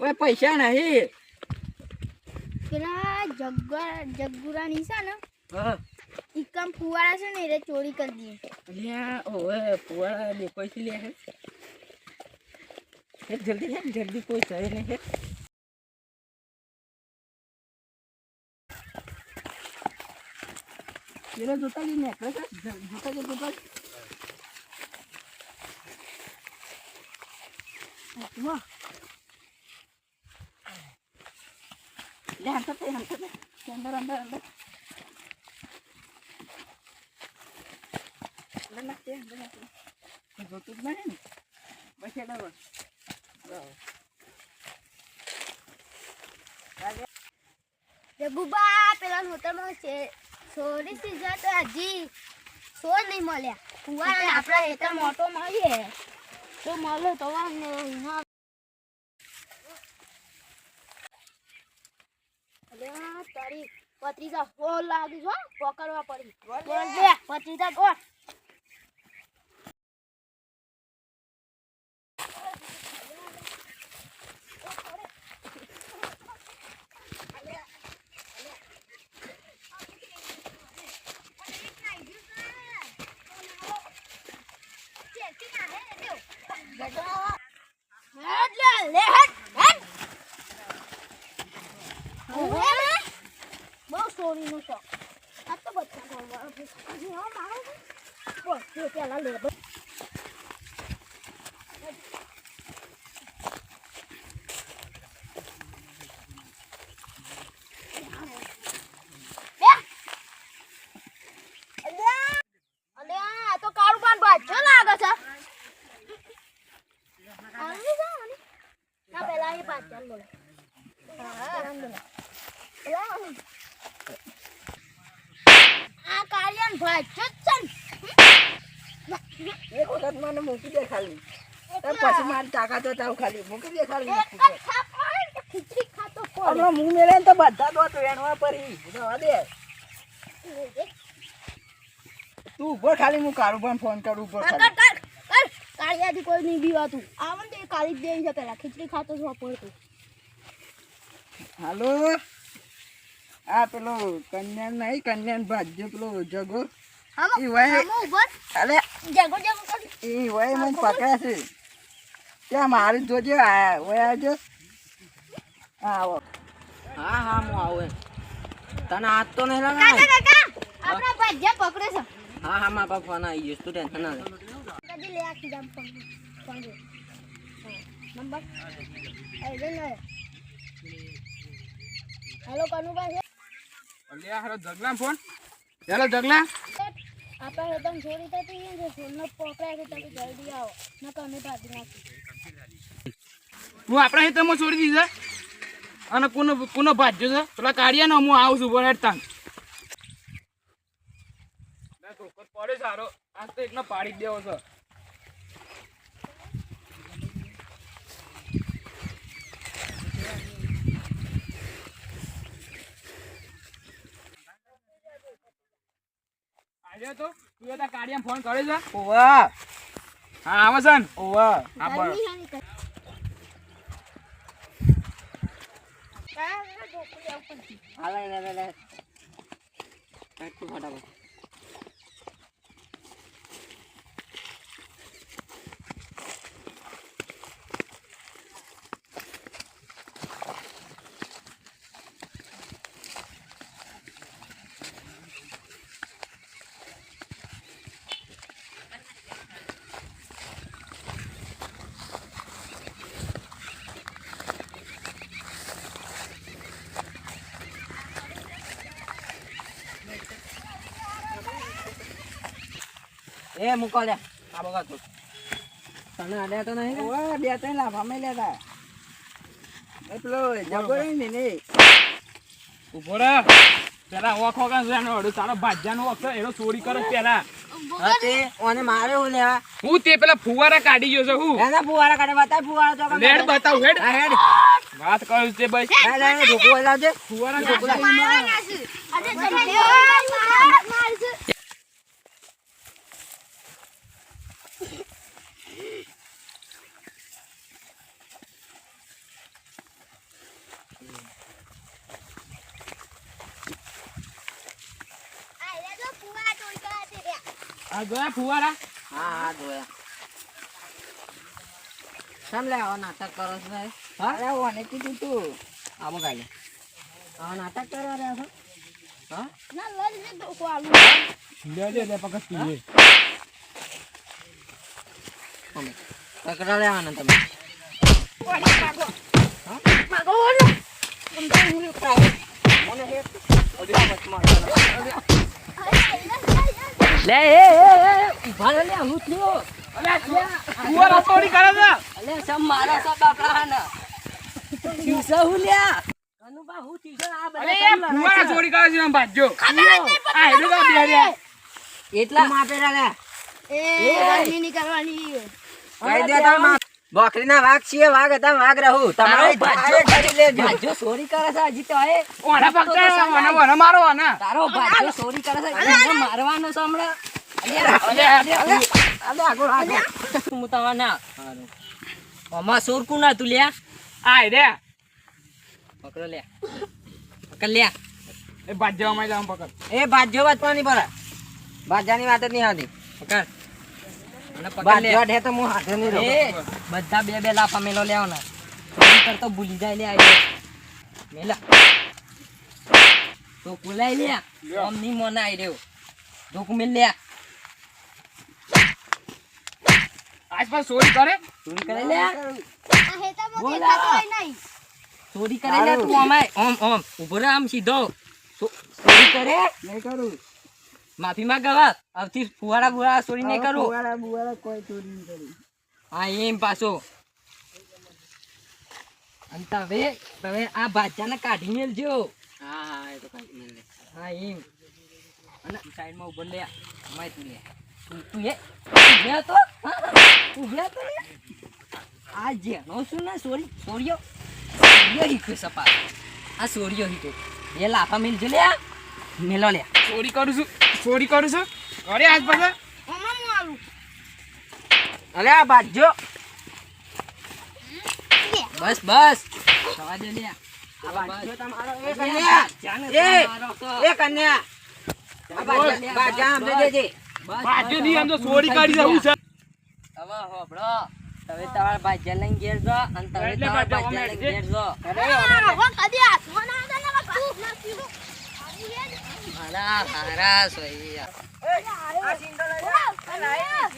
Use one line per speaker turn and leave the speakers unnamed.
ઓય પૈસા નહીં.
પેલા જગ્ગા જગ્ગુરાની છે ને ઇકમ ફુવારા છે ને એ ચોરી કરી દીધી
અલ્યા ઓવે પુવાળા દેખાય છે લે હે. હે જલ્દી હે જલ્દી કોઈ જાય નહીં હે. પેલો જોતા જઈને નેકળે છે જ- જોતા જઈને જોતા વાહ.
મળ્યા હેઠળ મોટો મળીએ તો મળે તો નહીં. હા. અલ્યા, તારી પત્રીજા ફોન લાગી છો પકડવા પડી. બોલ દે પત્રીજા બોલ હેડ લે લે હેડ હેડ હવે બહુ સોરીનું શોખ આ તો બધા ગોળવાળો પછી હા મારો બોલ તે પેલા લે બસ અલ્યા અલ્યા આ તો કાળું પાન બાજો લાગે છે આવી જાઓ ને ના પેલા એ પાંચ ચાલ બોલો હા બોલો પેલા આ કાળિયાન ભાજો જ છે ને
એક વખત મને મૂકી દે ખાલી. પછી મારી તાકાત તાવ ખાલી. મૂકી દે ખાલી.
તો
હમણાં મેળે તો બધા દોત વેણવા પડી. જવા દે. તું ઉપર ખાલી હું કારું પણ ફોન કરું
ઉપર કાળિયાથી કોઈ નહીં બીવાતું આવો ને તો કાળી જ દેવી છે પેલા. ખીચડી ખાતો જ પડતું.
હાલો. આ પેલો કન્યાન નહીં કન્યાન ભાજ્ય પેલો જગો. ઈ વાય- અલે
જગો જગો
એ વય મને પકડ્યા છે. ત્યાં મારી જોજે આ વય આવજો. હા આવો. હા હા હું આવું તને હાથ તો નહીં
કાકા કાકા આપણા ભાજ્યા પકડે છે.
હા હા મા બાપ ફોન આવી ગયો તું ટેન્શન ના લે.
કદી લે આખી જામ ફોન. નંબર. એ લે લે. હેલો કનુભાઈ
અલ્યા હારો જગલા ફોન. ચાલો જગલા.
આપણે એકદમ ચોરી થતી છે ફોનનો પકડાય કે તમે જલ્દી આવો. ન કને ભાગી નાખી
હું આપણા હેતરમાં છોડી દીધા અને કોનો કોનો ભાજ્યો છે પેલા કાઢ્યા ને હું આવું છું બોલ તાન. પડે સારો આ તો એકનો પાડી દેવો છે. આવ્યો તો? તું ફોન કરે છે?
ઓવા.
હા આવે છે ને.
ઓવા.
હા બરાબર
હાલે ફટાફટ એ મૂકો લે. આ બગા તું. તને અડ્યા તો નહીં ઓવા બે ત્રણ લાફા મેં લેતા. એ પેલો રહી ને ને.
ઊભો રે. પેલા ઓખો કાં છે એનો અડો. તારો ભાજ્યાનો ઓખ છે એનો ચોરી કરે પેલા.
હા તે ઓને મારે હું લેવા.
હું તે પેલા ફુવારા કાઢી ગયો છું હું.
એના ફુવારા કાઢે બતાય ફુવારા તો
હેડ બતાવ હેડ.
હેડ.
વાત કરું તે બસ
લે લે ઢોકો લાવજે
ફુવારા
ઢોકો લાવ.
મારવાના છે અરે જલ્દી માર છે
આ જોયા ફુવારા?
હા હા જોયા. કેમ લે આવા નાટક કરો છો ભાઈ હા? અરે ઓને કીધું તું. આવો કાલે આવો નાટક કરવા રે છો હા?
ના લઈ લે ધોકો આલુ.
લે લે લે પકડ તું
અમે તકરા લેવાના તમે.
માગો ઓલો
લે એ એ એ ઊભા રે લે હું થયો.
અલે ફુવારા ચોરી કરે છે?
અલે સમ મારા સબ બાપડા હાના તીસે હું લ્યા. કનુબા હું તીસે આ બધા
કુવા ચોરી કરે છે આમ ભાજ્યો આ હેડો કા બે
એટલા માપેરા લે
એ ગરમી ની કરવાની.
કહી દે તમે બકરીના વાઘ છીએ વાઘ હતા વાઘ રહું. તમારે ભાજ્યો કરી લેજો. ભાજ્યો ચોરી કરે છે હજી તો એ
ઓના પકડ ઓના ઓના મારો ઓના
તારો ભાજ્યો ચોરી કરે છે. એને મારવાનો છે હમણાં.
અલે
અલે આગળ આગળ. હું તમારે ના અમાર સોર કુના તું લ્યા?
આય રે.
પકડો લ્યા. પકડ લ્યા.
એ ભાજ્યો માં જામ પકડ.
એ ભાજ્યો વાંચવાની પર ભાજ્યાની વાત જ નહીં આવતી. પકડ ભાજ્યો હે તો હું હાથે નહીં રહું બધા બે બે લાફા મેલો લેવાના. ચોરી કરતો ભૂલી જાય લે આવી મેલા. તો કુલાઈ લે. આમ ની મોના આઈ રહ્યો. ધોકું મેલ લે.
પણ ચોરી કરે?
ચોરી કરે લે. બોલા. ચોરી કરે લે તું અમાય ઓમ ઓમ ઊભો આમ સીધો. ચોરી કરે? નહીં કરું. માફી ગવા આવતી ફુવારા બુવારા ચોરી નહીં કરું. ફુવારા બુવારા કોઈ ચોરી નહીં કરું. હા એમ પાછો. અને તમે તમે આ ભાજાને કાઢી મેલજો. હા હા એ તો કાઢી મેલ હા એમ. અને સાઈડમાં ઊભો લે. અમાય તું લે. તું તું એ. ઉભ્યા તો ઉભ્યા તો લે આ જેનો શું ને સોરી? સોરીયો સોરીયો હીકો સપા આ સોરીયો હીકો એ લાફા મિલજો લે મેલો લે.
ચોરી કરું છું ચોરી કરું છું. અરે
આજ પાસે
અલે આ બાજ્યો બસ બસ. થવા દે લે. આ બાજ્યો તમારો. એ કન્યા. એ એ કન્યા. આ બાજ્યા બાજ્યા આમ દેજે
ભાજ્યો ની આમ તો ચોરી કરી જવું છે.
હવે હોબળો તમે તમારા બાજ્યા લઈને ઘેર જો અને તમે તમારા લઈને ઘેર જો.
કદી આવે
હારા હારા સોઈ
આ સિંધો લઈ જા.